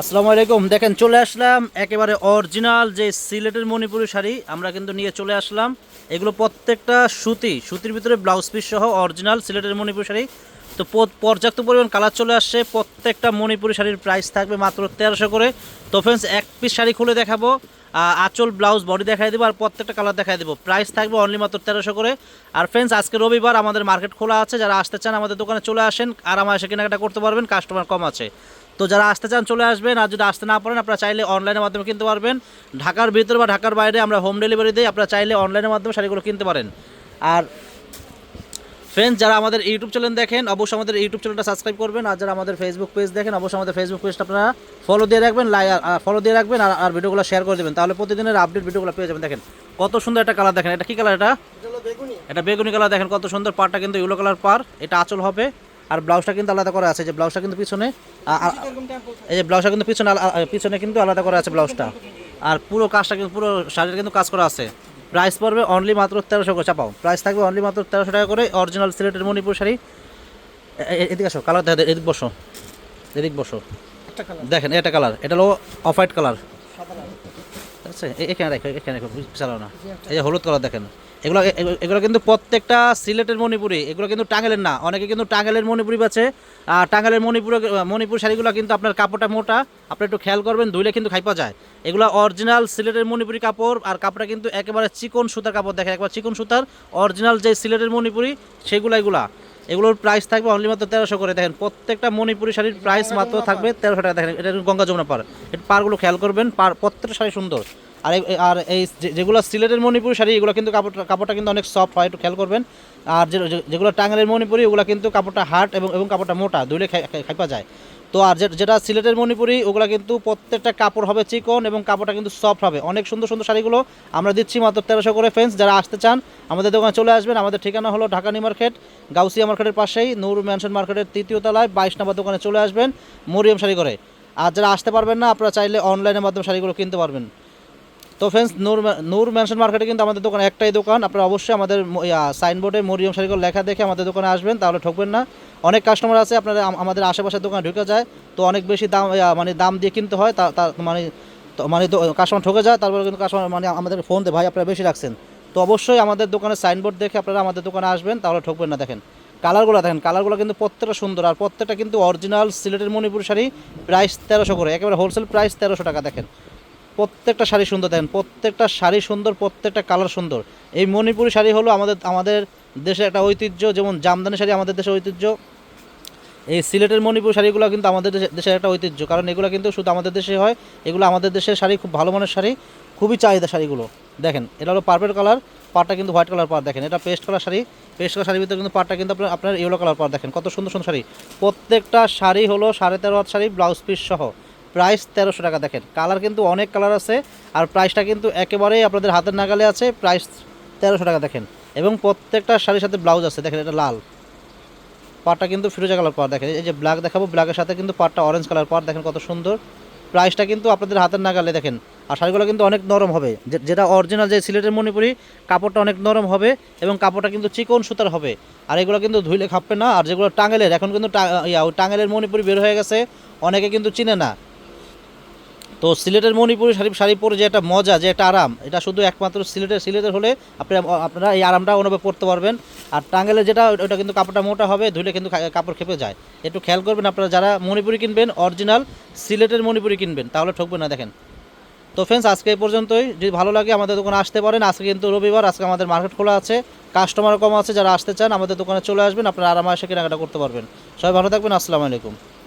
আসসালামু আলাইকুম। দেখেন, চলে আসলাম একেবারে অরিজিনাল যে সিলেটের মণিপুরি শাড়ি, আমরা কিন্তু নিয়ে চলে আসলাম। এগুলো প্রত্যেকটা সুতি, সুতির ভিতরে ব্লাউজ পিস সহ অরিজিনাল সিলেটের মণিপুরি শাড়ি। তো পর্যাপ্ত পরিমাণ কালার চলে আসছে। প্রত্যেকটা মণিপুরি শাড়ির প্রাইস থাকবে মাত্র তেরোশো করে। তো ফ্রেন্ডস এক পিস শাড়ি খুলে দেখাবো। আঁচল ব্লাউজ বডি দেখাই দেবো আর প্রত্যেকটা কালার দেখাই দেবো। প্রাইস থাকবে অনলি মাত্র তেরোশো করে। আর ফ্রেন্ডস আজকে রবিবার আমাদের মার্কেট খোলা আছে। যারা আসতে চান আমাদের দোকানে চলে আসেন। আর আমার এসে কেনাকাটা করতে পারবেন। কাস্টমার কম আছে। তো যারা আসতে চান চলে আসবেন আর যদি আসতে না পারেন আপনারা চাইলে অনলাইনের মাধ্যমে কিনতে পারবেন। ঢাকার ভিতরে বা ঢাকার বাইরে আমরা হোম ডেলিভারি দিই আপনারা চাইলে অনলাইনের মাধ্যমে শাড়িগুলো কিনতে পারেন। আর ফ্রেন্ডস যারা আমাদের ইউটিউব চ্যানেল দেখেন অবশ্যই আমাদের ইউটিউব চ্যানেলটা সাবস্ক্রাইব করবেন। আর যারা আমাদের ফেসবুক পেজ দেখেন অবশ্যই আমাদের ফেসবুক পেজটা আপনারা ফলো দিয়ে রাখবেন লাই ফলো দিয়ে রাখবেন আর আর ভিডিওগুলো শেয়ার করে দেবেন। তাহলে প্রতিদিনের আপডেট ভিডিওগুলো পেয়ে যাবেন। দেখেন কত সুন্দর একটা কালার দেখেন। এটা কী কালার এটা? এটা বেগুনি। কালার দেখেন কত সুন্দর পাড়টা কিন্তু ইউলো কালার পার এটা আঁচল হবে আর ব্লাউজটা কিন্তু আলাদা করা আছে যে ব্লাউজটা কিন্তু পিছনে এই যে ব্লাউজটা কিন্তু পিছনে পিছনে কিন্তু আলাদা করা আছে ব্লাউজটা। আর পুরো কাজটা কিন্তু পুরো শাড়িটা কিন্তু কাজ করা আছে। প্রাইস পড়বে অনলি মাত্র তেরোশো করে চাপাও। প্রাইস থাকবে অনলি মাত্র তেরোশো টাকা করে অরিজিনাল সিলেটের মণিপুর শাড়ি। এদিকে আসো কালার দেখা এদিক বসো। এদিক বসো। দেখেন এটা কালার এটা হলো অফ হোয়াইট কালার এখানে এখানে চালাও না। এই যে হলুদ কালার দেখেন। এগুলো এগুলো- এগুলো কিন্তু প্রত্যেকটা সিলেটের মণিপুরি এগুলো কিন্তু টাঙ্গালের না। অনেকে কিন্তু টাঙ্গালের মণিপুরি আছে আর টাঙ্গালের মণিপুর মণিপুর শাড়িগুলো কিন্তু আপনার কাপড়টা মোটা। আপনি একটু খেয়াল করবেন ধুইলে কিন্তু খাইপা যায়। এগুলো অরিজিনাল সিলেটের মণিপুরি কাপড় আর কাপড়টা কিন্তু একেবারে চিকন সুতার কাপড় দেখেন একবার চিকন সুতার। অরিজিনাল যে সিলেটের মণিপুরি সেগুলো এগুলা। এগুলোর প্রাইস থাকবে অনলি মাত্র তেরোশো করে। দেখেন প্রত্যেকটা মণিপুরি শাড়ির প্রাইস মাত্র থাকবে তেরোশো টাকা। দেখেন এটা গঙ্গা যমুনা পার। এটা পারগুলো খেয়াল করবেন পার প্রত্যেকটা শাড়ি সুন্দর। আর আর এই যেগুলো সিলেটের মণিপুরি শাড়ি, এগুলো কিন্তু কাপড়টা কাপড়টা কিন্তু অনেক সফট হয়, একটু খেয়াল করবেন। আর যেগুলো টাঙ্গালের মণিপুরি, ওগুলো কিন্তু কাপড়টা হার্ড এবং এবং কাপড়টা মোটা দুইলে খাইপা যায়। তো আর যেটা সিলেটের মণিপুরি, ওগুলো কিন্তু প্রত্যেকটা কাপড় হবে চিকন এবং কাপড়টা কিন্তু সফট হবে। অনেক সুন্দর সুন্দর শাড়িগুলো আমরা দিচ্ছি মাত্র তেরোশো করে ফ্রেন্ডস যারা আসতে চান, আমাদের দোকানে চলে আসবেন। আমাদের ঠিকানা হলো ঢাকা নিউ মার্কেট, গাউসিয়া মার্কেটের পাশেই, নূর ম্যানশন মার্কেটের তৃতীয় তলায়, বাইশ নম্বর দোকানে চলে আসবেন, মরিয়ম শাড়ি করে। আর যারা আসতে পারবেন না, আপনারা চাইলে অনলাইনের মাধ্যমে শাড়িগুলো কিনতে পারবেন। তো ফ্রেন্ডস নূর নূর ম্যানশন মার্কেটে কিন্তু আমাদের দোকান একটাই দোকান। আপনারা অবশ্যই আমাদের সাইনবোর্ডে মরিয়ম শাড়িগুলো লেখা দেখে আমাদের দোকানে আসবেন, তাহলে ঠকবেন না। অনেক কাস্টমার আছে, আপনারা আমাদের আশেপাশের দোকানে ঢুকে যায়, তো অনেক বেশি দাম মানে দাম দিয়ে কিনতে হয়, তা মানে মানে কাস্টমার ঠকে যায়, তারপরে কিন্তু কাস্টমার মানে আমাদের ফোন দেয়, ভাই, আপনারা বেশি রাখছেন। তো অবশ্যই আমাদের দোকানে সাইনবোর্ড দেখে আপনারা আমাদের দোকানে আসবেন, তাহলে ঠকবেন না, দেখেন। কালারগুলো দেখেন কালারগুলো কিন্তু প্রত্যেকটা সুন্দর, আর প্রত্যেকটা কিন্তু অরিজিনাল সিলেটের মণিপুর শাড়ি প্রাইস তেরোশো করে, একেবারে হোলসেল প্রাইস তেরোশো টাকা, দেখেন। প্রত্যেকটা শাড়ি সুন্দর দেখেন, প্রত্যেকটা শাড়ি সুন্দর, প্রত্যেকটা কালার সুন্দর। এই মণিপুরি শাড়ি হলো আমাদের আমাদের দেশের একটা ঐতিহ্য, যেমন জামদানি শাড়ি আমাদের দেশের ঐতিহ্য। এই সিলেটের মণিপুর শাড়িগুলো কিন্তু আমাদের দেশে- দেশের একটা ঐতিহ্য, কারণ এগুলো কিন্তু শুধু আমাদের দেশে হয়, এগুলো আমাদের দেশের শাড়ি, খুব ভালো মানের শাড়ি, খুবই চাহিদা শাড়িগুলো। দেখেন, এটা হলো পার্পেল কালার পাটটা কিন্তু হোয়াইট কালার পার দেখেন, এটা paste colour sari paste colour শাড়ির ভিতরে কিন্তু পাটটা কিন্তু আপনার আপনার ইয়েলো কালার পার দেখেন, কত সুন্দর সুন্দর শাড়ি। প্রত্যেকটা শাড়ি হলো সাড়ে তেরো হাত শাড়ি ব্লাউজ পিস সহ। প্রাইস তেরোশো টাকা, দেখেন। কালার কিন্তু অনেক কালার আছে, আর প্রাইসটা কিন্তু একেবারেই আপনাদের হাতের নাগালে আছে, প্রাইস তেরোশো টাকা, দেখেন। এবং প্রত্যেকটা শাড়ির সাথে ব্লাউজ আছে, দেখেন, এটা লাল। পাটটা কিন্তু ফিরোজা কালার পার দেখেন, এই যে ব্ল্যাক দেখাবো ব্ল্যাকের সাথে কিন্তু পাটটা অরেঞ্জ কালার পার দেখেন কত সুন্দর। প্রাইসটা কিন্তু আপনাদের হাতের নাগালে, দেখেন, আর শাড়িগুলো কিন্তু অনেক নরম হবে। যেটা অরিজিনাল যে সিলেটের মণিপুরি, কাপড়টা অনেক নরম হবে, এবং কাপড়টা কিন্তু চিকন সুতার হবে। আর এগুলো কিন্তু ধুইলে খাপবে না, আর যেগুলো টাঙ্গেলের এখন কিন্তু টাঙ্গেলের মণিপুরি বের হয়ে গেছে, অনেকে কিন্তু চিনে না। তো সিলেটের মণিপুরি শাড়ি শাড়ি পরে যে একটা মজা, যে একটা আরাম, এটা শুধু একমাত্র সিলেটের সিলেটের হলে আপনি আপনারা এই আরামটা অনুভব করতে পারবেন। আর টাঙ্গেলের যেটা, ওটা কিন্তু কাপড়টা মোটা হবে ধুলে কিন্তু কাপড় খেপে যায়। একটু খেয়াল করবেন আপনারা, যারা মণিপুরি কিনবেন অরিজিনাল সিলেটের মণিপুরি কিনবেন, তাহলে ঠকবেন না, দেখেন। তো ফ্রেন্ডস আজকে এই পর্যন্তই। যদি ভালো লাগে, আমাদের দোকানে আসতে পারেন। আজকে কিন্তু রবিবার, আজকে আমাদের মার্কেট খোলা আছে। কাস্টমার কম আছে, যারা আসতে চান, আমাদের দোকানে চলে আসবেন, আপনারা আরামে এসে কেনাকাটা করতে পারবেন। সবাই ভালো থাকবেন, আসসালামু আলাইকুম।